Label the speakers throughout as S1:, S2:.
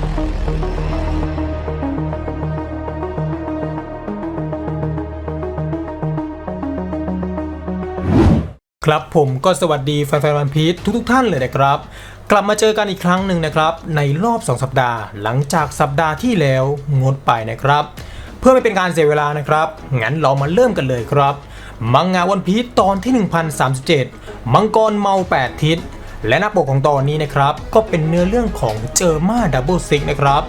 S1: ครับผมก็สวัสดีแฟนๆวันพีททุกๆท่านเลยนะครับ กลับมาเจอกันอีกครั้งหนึ่งนะครับ ในรอบ 2 สัปดาห์ หลังจากสัปดาห์ที่แล้วงดไปนะครับ เพื่อไม่เป็นการเสียเวลานะครับ งั้นเรามาเริ่มกันเลยครับ มังงะวันพีทตอนที่ 1037 มังกรเมา 8 ทิศ และหน้าปกของตอนนี้นะครับ ก็เป็นเนื้อเรื่องของเจอมาดับเบิลซิกนะครับ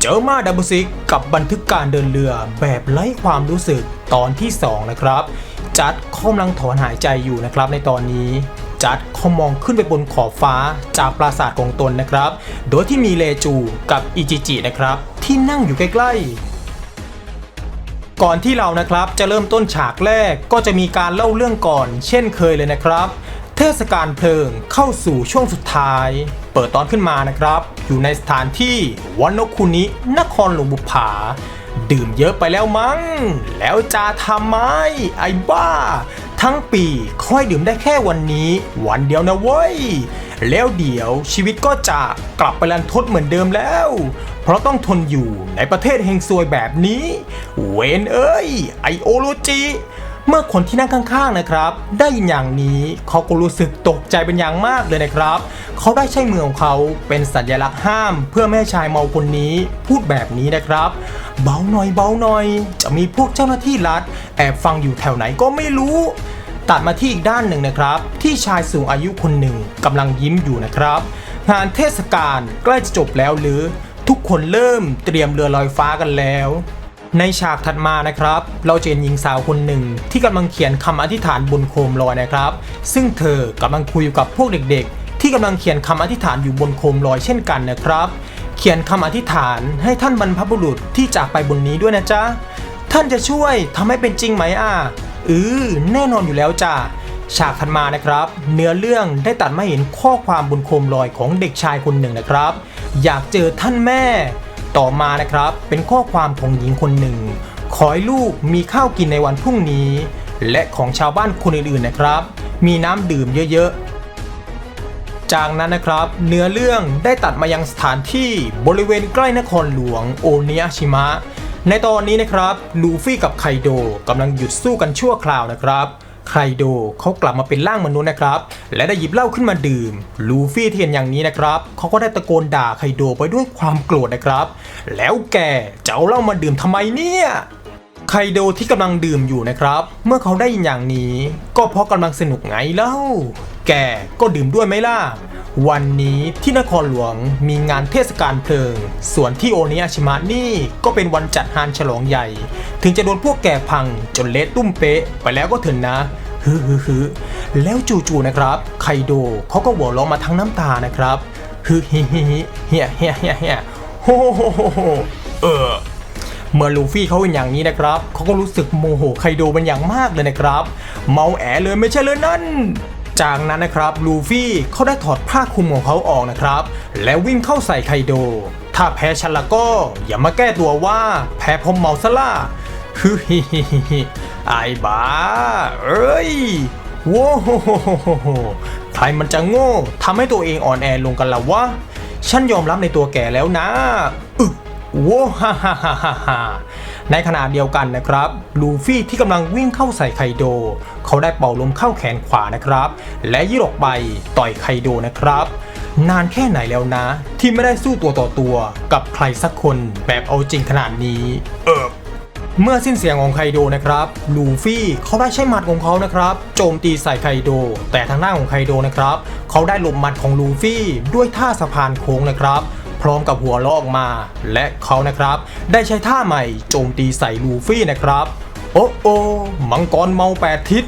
S1: เจอมาดับเบิลซิกกับบันทึกการเดินเรือแบบไร้ความรู้สึกตอนที่ 2 นะครับ จัดเขากำลังถอนหายใจอยู่นะครับในตอนนี้จัดเขามองขึ้นไปบนขอบฟ้าจากปราสาทของตนนะครับ โดยที่มีเลจูกับอิจิจินะครับ ที่นั่งอยู่ใกล้ๆ ก่อนที่เรานะครับจะเริ่มต้นฉากแรกก็จะมีการเล่าเรื่องก่อน เช่นเคยเลยนะครับ เทศกาลเพลิงเข้าสู่ช่วงสุดท้าย เปิดตอนขึ้นมานะครับ อยู่ในสถานที่วันโนคุนินครหลวงบุผา ดื่มเยอะไปแล้วมั้ง แล้วจะทำไมไอ้บ้า ทั้งปีค่อยดื่มได้แค่วันนี้ วันเดียวนะเว้ย แล้วเดี๋ยวชีวิตก็จะกลับไปรันทดเหมือนเดิมแล้ว เพราะต้องทนอยู่ในประเทศเฮงซวยแบบนี้ เวนเอ้ย ไอโอโรจิ เมื่อคนที่นั่งข้างๆนะครับ ได้ยินอย่างนี้เขาก็รู้สึกตกใจเป็นอย่างมากเลยนะครับ เขาได้ใช้มือของเขาเป็นสัญลักษณ์ห้าม เพื่อไม่ให้ชายเมาคนนี้พูดแบบนี้นะครับ เบาหน่อยเบาหน่อย จะมีพวกเจ้าหน้าที่รัฐ แอบฟังอยู่แถวไหนก็ไม่รู้ ตัดมาที่อีกด้านหนึ่งนะครับ ที่ชายสูงอายุคนหนึ่งกำลังยิ้มอยู่นะครับ งานเทศกาลใกล้จะจบแล้วหรือ ทุกคนเริ่มเตรียมเรือลอยฟ้ากันแล้ว ในฉากถัดมานะครับ เราจะเห็นหญิงสาวคนหนึ่ง ที่กำลังเขียนคำอธิษฐานบนโคมลอยนะครับ ซึ่งเธอกำลังคุยอยู่กับพวกเด็กๆ ที่กำลังเขียนคำอธิษฐานอยู่บนโคมลอยเช่นกันนะครับ เขียนคำอธิษฐานให้ท่านบรรพบุรุษที่จากไปบนนี้ด้วยนะจ๊ะท่านจะช่วยทำให้เป็นจริงไหมอะเออแน่นอนอยู่แล้วจ้ะฉากถัดมานะครับ เนื้อเรื่องได้ตัดมาเห็นข้อความบนโคมลอยของเด็กชายคนหนึ่งนะครับ อยากเจอท่านแม่ ต่อมานะครับ เป็นข้อความของหญิงคนหนึ่ง ขอให้ลูกมีข้าวกินในวันพรุ่งนี้ และของชาวบ้านคนอื่นๆนะครับ มีน้ำดื่มเยอะๆ จากนั้นนะครับ เนื้อเรื่องได้ตัดมายังสถานที่บริเวณใกล้นครหลวงโอเนียชิมะ ในตอนนี้นะครับลูฟี่กับไคโดกำลังหยุดสู้กันชั่วคราวนะครับ ไคโดเขากลับมาเป็นร่างมนุษย์นะครับ และได้หยิบเหล้าขึ้นมาดื่ม ลูฟี่เห็นอย่างนี้นะครับเขาก็ได้ตะโกนด่าไคโดไปด้วยความโกรธนะครับ แล้วแกจะเอาเหล้ามาดื่มทำไมเนี่ยไคโดที่กำลังดื่มอยู่นะครับ เมื่อเขาได้ยินอย่างนี้ ก็เพราะกำลังสนุกไงเล่า แกก็ดื่มด้วยไหมล่ะ วันนี้ที่นครหลวงมีงานเทศกาลเพลิง ส่วนที่โอเนียชิมะนี่ก็เป็นวันจัดงานฉลองใหญ่ ถึงจะโดนพวกแกพังจนเละตุ้มเป๊ะไปแล้วก็เถินนะฮึฮึฮึแล้วจู่ๆนะครับ ไคโดเขาก็หัวเราะมาทั้งน้ำตานะครับฮึฮิฮิฮิเฮียเฮียเฮียเฮียโฮโฮโฮโฮเออเมื่อลูฟี่เขาเป็นอย่างนี้นะครับ เขาก็รู้สึกโมโหไคโดเป็นอย่างมากเลยนะครับ เมาแอเลยไม่ใช่เลยนั่น จากนั้นนะครับลูฟี่เขาได้ถอดผ้าคลุมของเขาออกนะครับ แล้ววิ่งเข้าใส่ไคโด ถ้าแพ้ฉันละก็อย่ามาแก้ตัวว่าแพ้พราะเมาซะล่ะฮึฮิฮิฮิฮิไอ้บ้า เอ้ยโว้โหใครมันจะโง่ทำให้ตัวเองอ่อนแอลงกันละวะ ฉันยอมรับในตัวแกแล้วนะ อึโว้าฮ่าฮ่าฮ่าฮ่า ในขณะเดียวกันนะครับ ลูฟี่ที่กำลังวิ่งเข้าใส่ไคโด เขาได้เป่าลมเข้าแขนขวานะครับ และยืดออกไปต่อยไคโดนะครับ นานแค่ไหนแล้วนะ ที่ไม่ได้สู้ตัวต่อตัวกับใครสักคนแบบเอาจริงขนาดนี้ เออเมื่อสิ้นเสียงของไคโดนะครับ ลูฟี่เขาได้ใช้หมัดของเขานะครับ โจมตีใส่ไคโด แต่ทางหน้าของไคโดนะครับ เขาได้หลบหมัดของลูฟี่ด้วยท่าสะพานโค้งนะครับ พร้อมกับหัวลอออกมา และเขานะครับ ได้ใช้ท่าใหม่โจมตีใส่ลูฟี่นะครับ โอ้โอมังกรเมาแปดทิศ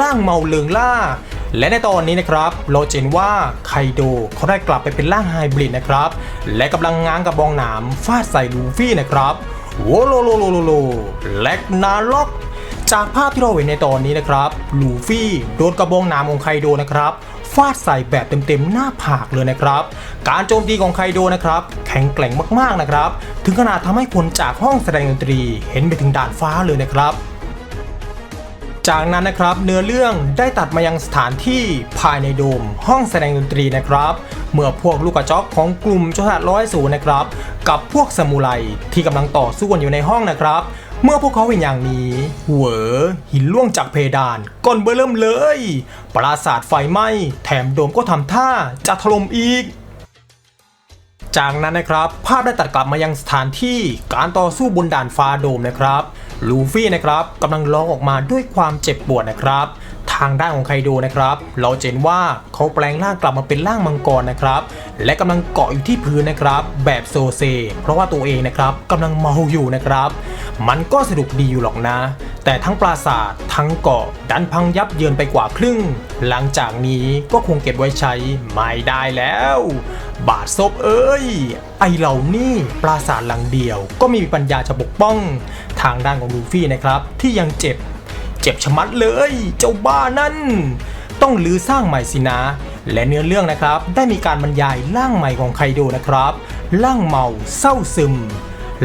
S1: ล่างเมาเลืองล่า และในตอนนี้นะครับ เราจะเห็นว่าไคโดเขาได้กลับไปเป็นร่างไฮบริดนะครับ และกำลังง้างกับบองหนามฟาดใส่ลูฟี่นะครับโวโลโลโลโลโลแลกนาล็อก จากภาพที่เราเห็นในตอนนี้นะครับ ลูฟี่โดนกระบองหนามของไคโดนะครับ ฟาดใส่แบบเต็มๆหน้าผากเลยนะครับ การโจมตีของไคโดนะครับ แข็งแกร่งมากๆนะครับ ถึงขนาดทำให้คนจากห้องแสดงดนตรีเห็นไปถึงด่านฟ้าเลยนะครับจากนั้นนะครับเนื้อเรื่องได้ตัดมายังสถานที่ภายในโดม ห้องแสดงดนตรีนะครับ เมื่อพวกลูกกระจอกของกลุ่มโจรสลัดร้อยศูนย์นะครับ กับพวกสมุไรที่กำลังต่อสู้กันอยู่ในห้องนะครับ เมื่อพวกเขาเห็นอย่างนี้ เหวอหินล่วงจากเพดานก้อนเบอเริ่มเลย ปราสาทไฟไหม้ แถมโดมก็ทำท่าจะถล่มอีก จากนั้นนะครับ ภาพได้ตัดกลับมายังสถานที่การต่อสู้บนด่านฟ้าโดมนะครับ ลูฟี่นะครับกำลังร้องออกมาด้วยความเจ็บปวดนะครับ ทางด้านของไคโดนะครับ เราเห็นว่าเขาแปลงร่างกลับมาเป็นร่างมังกรนะครับ และกำลังเกาะอยู่ที่พื้นนะครับ แบบโซเซ เพราะว่าตัวเองนะครับกำลังเมาอยู่นะครับ มันก็สนุกดีอยู่หรอกนะ แต่ทั้งปราสาททั้งเกาะดันพังยับเยินไปกว่าครึ่ง หลังจากนี้ก็คงเก็บไว้ใช้ไม่ได้แล้ว บาดซบเอ้ย ไอเหล่านี่ปราสาทหลังเดียว ก็มมีปัญญาจะปกป้อง ทางด้านของลูฟี่นะครับที่ยังเจ็บ เจ็บชะมัดเลย เจ้าบ้านั่น ต้องลือสร้างใหม่สินะ และเนื้อเรื่องนะครับ ได้มีการบรรยายร่างใหม่ของไคโดนะครับ ร่างเมาเศร้าซึม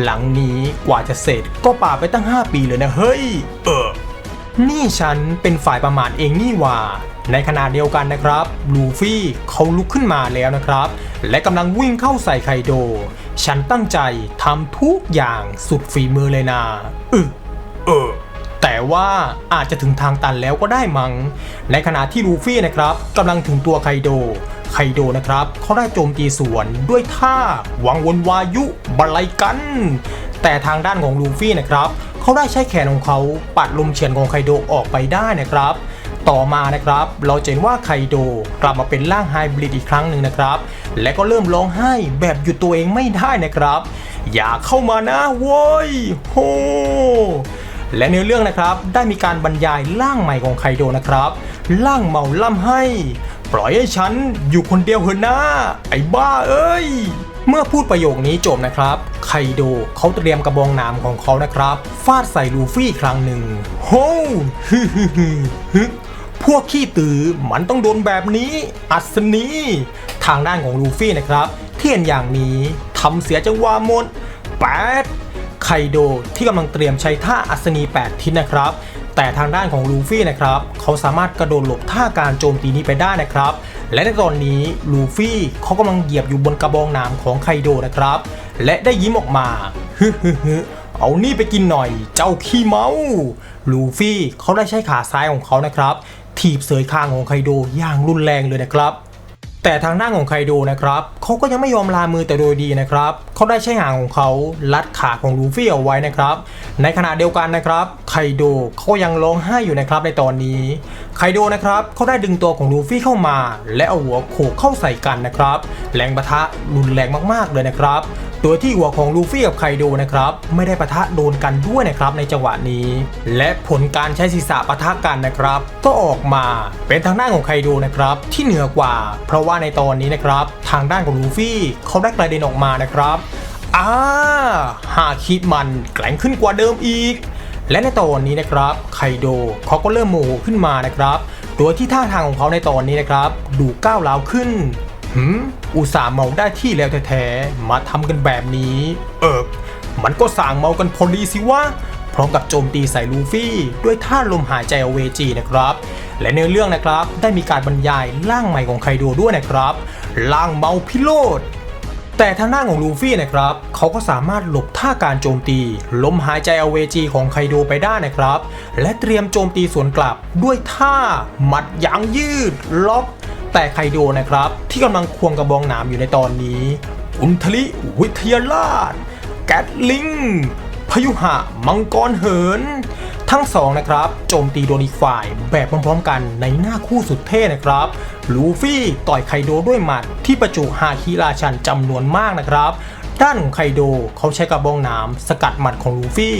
S1: หลังนี้กว่าจะเสร็จก็ป่าไปตั้ง 5 ปีเลยนะเฮ้ย เออนี่ฉันเป็นฝ่ายประมาทเองนี่ว่า ในขณะเดียวกันนะครับ ลูฟี่เขาลุกขึ้นมาแล้วนะครับ และกำลังวิ่งเข้าใส่ไคโด ฉันตั้งใจทำทุกอย่างสุดฝีมือเลยนะเออ ว่าอาจจะถึงทางตันแล้วก็ได้มัง้งในขณะที่ลูฟี่นะครับกำลังถึงตัวไคโด ไคโดนะครับเขาได้โจมตีสวนด้วยท่าวังวนวายุบลัยกัน แต่ทางด้านของลูฟี่นะครับเขาได้ใช้แขนของเขาปัดลมเฉียนของไคโดออกไปได้นะครับต่อมานะครับ เราจะเห็นว่าไคโดกลับมาเป็นร่างไฮบริดอีกครั้งหนึ่งนะครับ และก็เริ่มร้องไห้แบบหยุดตัวเองไม่ได้นะครับ อย่าเข้ามานะโว้ยโฮ และเนื้อเรื่องนะครับได้มีการบรรยายร่างใหม่ของไคโดนะครับร่างเมาล่ำให้ ปล่อยให้ฉันอยู่คนเดียวเถอนะไอ้บ้าเอ้ย เมื่อพูดประโยคนี้จบนะครับ ไคโดเขาเตรียมกระบองหนามของเขานะครับฟาดใส่ลูฟี่ครั้งหนึ่งโฮฮึฮึฮึฮึพวกขี้ตือมันต้องโดนแบบนี้ อัศนีทางด้านของลูฟี่นะครับ เที่เห็นอย่างนี้ทำเสียจังหวะหมดแปด คโดที่กำลังเตรียมใช้ท่าอัศนี 8 ทิศนะครับ แต่ทางด้านของลูฟี่นะครับเขาสามารถกระโดดหลบท่าการโจมตีนี้ไปได้นะครับ และในตอนนี้ลูฟี่เขากำลังเหยียบอยู่บนกระบองน้ำของไคโดนะครับ และได้ยิ้มออกมาฮึฮึฮึเอานี่ไปกินหน่อย เจ้าขี้เมา ลูฟี่เขาได้ใช้ขาซ้ายของเขานะครับ ถีบเสยคางของไคโดอย่างรุนแรงเลยนะครับ แต่ทางด้านของไคโดนะครับเขาก็ยังไม่ยอมลามือแต่โดยดีนะครับเขาได้ใช้หางของเขาลัดขาของลูฟี่เอาไว้นะครับ ในขณะเดียวกันนะครับไคโดเขายังร้องไห้อยู่นะครับในตอนนี้ ไคโดนะครับเขาได้ดึงตัวของลูฟี่เข้ามา และเอาหัวโขกเข้าใส่กันนะครับ แรงปะทะรุนแรงมากๆเลยนะครับโดยที่หัวของลูฟี่กับไคโดนะครับไม่ได้ปะทะโดนกันด้วยนะครับในจังหวะนี้ และผลการใช้ศีรษะปะทะกันนะครับ ก็ออกมาเป็นทางด้านของไคโดนะครับที่เหนือกว่า เพราะว่าในตอนนี้นะครับทางด้านของลูฟี่เขาได้กระเด็นออกมานะครับอ่าหาคิดมันแกร่งขึ้นกว่าเดิมอีก และในตอนนี้นะครับไคโดเขาก็เริ่มโมโหขึ้นมานะครับ โดยที่ท่าทางของเขาในตอนนี้นะครับ ดูก้าวร้าวขึ้นหืมอุตส่าห์เมาได้ที่แล้วแท้ๆมาทำกันแบบนี้ เอิกมันก็สั่งเมากันพอดีสิวะพร้อมกับโจมตีใส่ลูฟี่ ด้วยท่าลมหายใจเอาเวจีนะครับ และในเรื่องนะครับได้มีการบรรยายร่างใหม่ของไคโดด้วยนะครับร่างเมาพิโรธ แต่ทางด้านของลูฟี่นะครับเขาก็สามารถหลบท่าการโจมตี ล้มหายใจเอาเวจีของไคโดไปได้นะครับ และเตรียมโจมตีสวนกลับด้วยท่า หมัดยางยืด ล็อก แต่ไคโดนะครับ ที่กำลังควงกระบองหนามอยู่ในตอนนี้อุนทลิวิทยาราชแกตลิงพยุหะมังกรเหิน ทั้งสองนะครับโจมตีโดนอีกฝ่ายแบบพร้อมๆกันในหน้าคู่สุดเท่นะครับลูฟี่ต่อยไคโดด้วยหมัดที่ประจุฮาคิราชันจำนวนมากนะครับด้านของไคโดเขาใช้กระบองน้ำสกัดหมัดของลูฟี่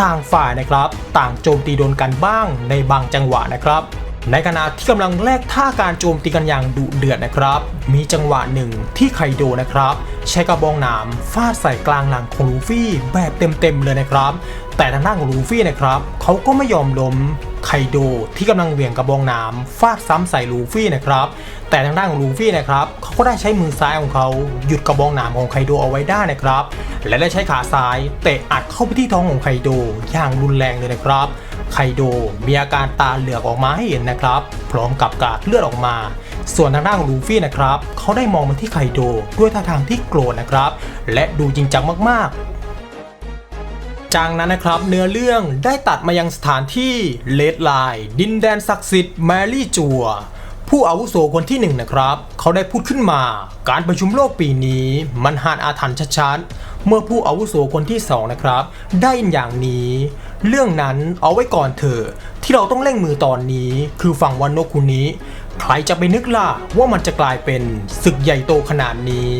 S1: ต่างฝ่ายนะครับ ต่างโจมตีโดนกันบ้างในบางจังหวะนะครับ ในขณะที่กำลังแลกท่าการโจมตีกันอย่างดุเดือดนะครับ มีจังหวะหนึ่งที่ไคโดนะครับ ใช้กระบองหนามฟาดใส่กลางหลังของลูฟี่แบบเต็มๆเลยนะครับ แต่ทางด้านของลูฟี่นะครับเขาก็ไม่ยอมล้มไคโดที่กำลังเหวี่ยงกระบองหนามฟาดซ้ำใส่ลูฟี่นะครับ แต่ทางด้านของลูฟี่นะครับเขาก็ได้ใช้มือซ้ายของเขาหยุดกระบองหนามของไคโดเอาไว้ได้นะครับ และได้ใช้ขาซ้ายเตะอัดเข้าไปที่ท้องของไคโดอย่างรุนแรงเลยนะครับ ไคโดมีอาการตาเหลือกออกมาให้เห็นนะครับพร้อมกับกาดเลือดออกมา ส่วนทางด้านของลูฟี่นะครับเขาได้มองมาที่ไคโดด้วยท่าทางที่โกรธนะครับ และดูจริงจังมากๆจากนั้นนะครับเนื้อเรื่องได้ตัดมายังสถานที่เลดไลน์ดินแดนศักดิ์สิทธิ์แมรี่จัว ผู้อาวุโสคนที่หนึ่งนะครับ เขาได้พูดขึ้นมา การประชุมโลกปีนี้ มันหานอาถรรพ์ชัดๆเมื่อผู้อาวุโสคนที่สองนะครับ ได้ยินอย่างนี้ เรื่องนั้นเอาไว้ก่อนเถอะที่เราต้องเร่งมือตอนนี้ คือฝั่งวันโนคุนี้ใครจะไปนึกล่ะว่ามันจะกลายเป็นศึกใหญ่โตขนาดนี้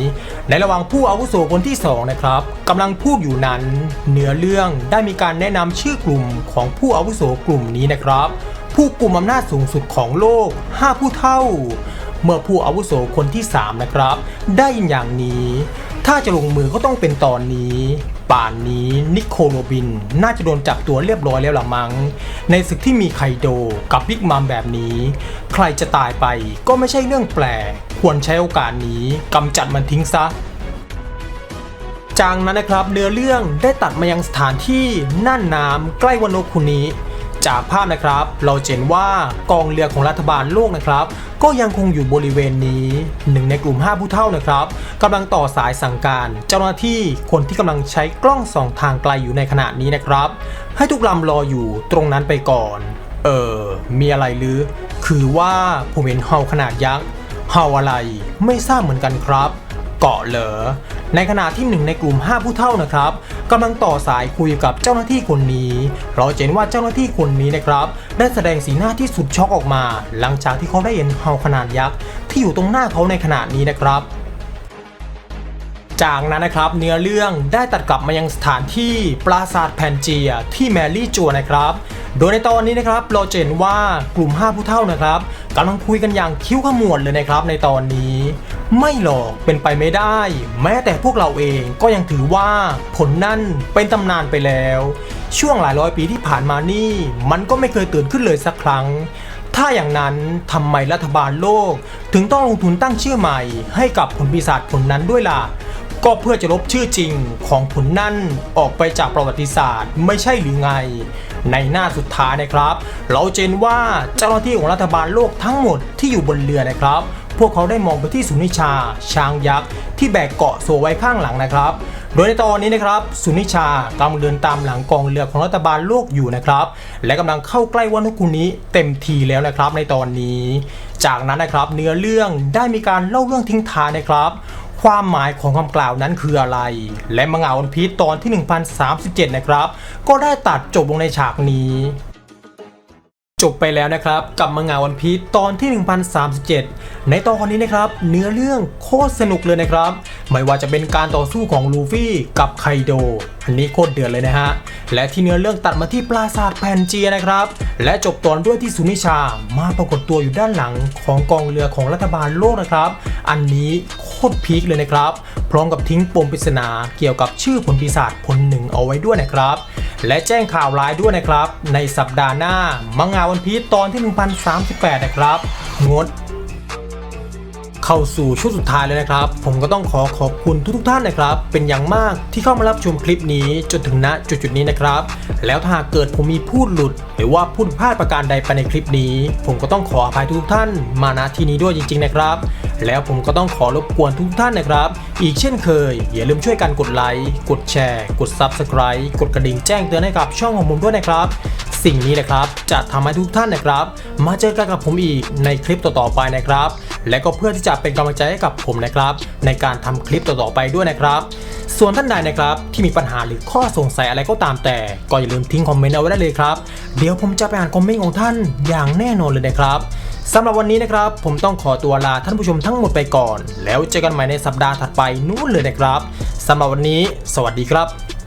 S1: ในระหว่างผู้อาวุโสคนที่สองนะครับกำลังพูดอยู่นั้นเนื้อเรื่องได้มีการแนะนำชื่อกลุ่มของผู้อาวุโสกลุ่มนี้นะครับ ผู้กลุ่มอำนาจสูงสุดของโลก 5 ผู้เท่า เมื่อผู้อาวุโสคนที่ 3 นะครับ ได้ยินอย่างนี้ ถ้าจะลงมือก็ต้องเป็นตอนนี้ ป่านนี้นิโคโรบิน น่าจะโดนจับตัวเรียบร้อยแล้วหรือมัง้ง ในศึกที่มีไคโดกับบิ๊กมัมแบบนี้ ใครจะตายไปก็ไม่ใช่เรื่องแปลก ควรใช้โอกาสนี้กำจัดมันทิ้งซะจากนั้นนะครับเนื้อเรื่องได้ตัดมายังสถานที่น่านน้ำใกล้วันโนคุนิ จากภาพนะครับ เราเห็นว่ากองเรือของรัฐบาลโลกนะครับ ก็ยังคงอยู่บริเวณนี้ หนึ่งในกลุ่ม 5 ผู้เท่านะครับกำลังต่อสายสั่งการ เจ้าหน้าที่คนที่กำลังใช้กล้องส่องทางไกลอยู่ในขณะนี้นะครับ ให้ทุกลำรออยู่ตรงนั้นไปก่อน เออ มีอะไรหรือ คือว่าผมเห็นเห่าขนาดยักษ์เห่าอะไรไม่ทราบเหมือนกันครับ เกาะเหลอ ในขณะที่หนึ่งในกลุ่ม 5 ผู้เท่านะครับกำลังต่อสายคุยกับเจ้าหน้าที่คนนี้ เราะเห็นว่าเจ้าหน้าที่คนนี้นะครับ ได้แสดงสีหน้าที่สุดช็อกออกมา หลังจากที่เขาได้เห็นเฮาขนาดยักษ์ที่อยู่ตรงหน้าเขาในขณะนี้นะครับ จากนั้นนะครับเนื้อเรื่องได้ตัดกลับมายังสถานที่ปราสาทแพนเจียที่แมรี่จัวนะครับ โดยในตอนนี้นะครับเราจะเห็นว่ากลุ่ม 5 ผู้เท่านะครับกำลังคุยกันอย่างคิ้วขมวดเลยนะครับในตอนนี้ ไม่หรอกเป็นไปไม่ได้ แม้แต่พวกเราเองก็ยังถือว่าผลนั่นเป็นตำนานไปแล้ว ช่วงหลายร้อยปีที่ผ่านมานี่มันก็ไม่เคยตื่นขึ้นเลยสักครั้งถ้าอย่างนั้นทำไมรัฐบาลโลก ถึงต้องลงทุนตั้งชื่อใหม่ให้กับผลปีศาจผลนั้นด้วยล่ะ ก็เพื่อจะลบชื่อจริงของผลนั่นออกไปจากประวัติศาสตร์ ไม่ใช่หรือไง ในหน้าสุดท้ายนะครับ เราเจนว่าเจ้าหน้าที่ของรัฐบาลโลกทั้งหมดที่อยู่บนเรือนะครับ พวกเขาได้มองไปที่สุนิชา ช้างยักษ์ที่แบกเกาะโซไว้ข้างหลังนะครับ โดยในตอนนี้นะครับ สุนิชากำลังเดินตามหลังกองเรือของรัฐบาลโลกอยู่นะครับ และกำลังเข้าใกล้วันุคุนี้เต็มทีแล้วนะครับในตอนนี้ จากนั้นนะครับเนื้อเรื่องได้มีการเล่าเรื่องทิ้งท้ายนะครับ ความหมายของคำกล่าวนั้นคืออะไร และมังงะวันพีตอนที่ 1037 นะครับ ก็ได้ตัดจบลงในฉากนี้จบไปแล้วนะครับกับมังงะวันพีชตอนที่ 1037 ในตอนนี้นะครับ เนื้อเรื่องโคตรสนุกเลยนะครับ ไม่ว่าจะเป็นการต่อสู้ของลูฟี่กับไคโด อันนี้โคตรเดือดเลยนะฮะ และที่เนื้อเรื่องตัดมาที่ปราสาทแพนเจียนะครับ และจบตอนด้วยที่สุนิชามาปรากฏตัวอยู่ด้านหลังของกองเรือของรัฐบาลโลกนะครับ อันนี้โค ตรพีคเลยนะครับ พร้อมกับทิ้งปมปริศนาเกี่ยวกับชื่อผลปีศาจผลหนึ่งเอาไว้ด้วยนะครับ และแจ้งข่าวร้ายด้วยนะครับ ในสัปดาห์หน้า มังงะวันพีชตอนที่ 1038 นะครับงด เข้าสู่ช่วงสุดท้ายเลยนะครับ ผมก็ต้องขอขอบคุณทุกๆท่านนะครับ เป็นอย่างมากที่เข้ามารับชมคลิปนี้จนถึงณจุดๆนี้นะครับ แล้วถ้าเกิดผมมีพูดหลุด หรือว่าพูดพลาดประการใดไปในคลิปนี้ ผมก็ต้องขออภัยทุกท่าน มาณที่นี้ด้วยจริง ๆ นะครับ แล้วผมก็ต้องขอรบกวนทุกท่านนะครับ อีกเช่นเคย อย่าลืมช่วยกันกดไลค์กดแชร์ กด Subscribe กดกระดิ่งแจ้งเตือนให้กับช่องของผมด้วยนะครับ สิ่งนี้นะครับ จะทำให้ทุกท่านนะครับ มาเจอกันกับผมอีกในคลิปต่อๆไปนะครับ และก็เพื่อที่จะเป็นกำลังใจให้กับผมนะครับ ในการทำคลิปต่อๆไปด้วยนะครับส่วนท่านใดนะครับที่มีปัญหาหรือข้อสงสัยอะไรก็ตามแต่ ก็อย่าลืมทิ้งคอมเมนต์เอาไว้ได้เลยครับ เดี๋ยวผมจะไปอ่านคอมเมนต์ของท่านอย่างแน่นอนเลยนะครับสำหรับวันนี้นะครับ ผมต้องขอตัวลาท่านผู้ชมทั้งหมดไปก่อน แล้วเจอกันใหม่ในสัปดาห์ถัดไปนู้นเลยนะครับสำหรับวันนี้ สวัสดีครับ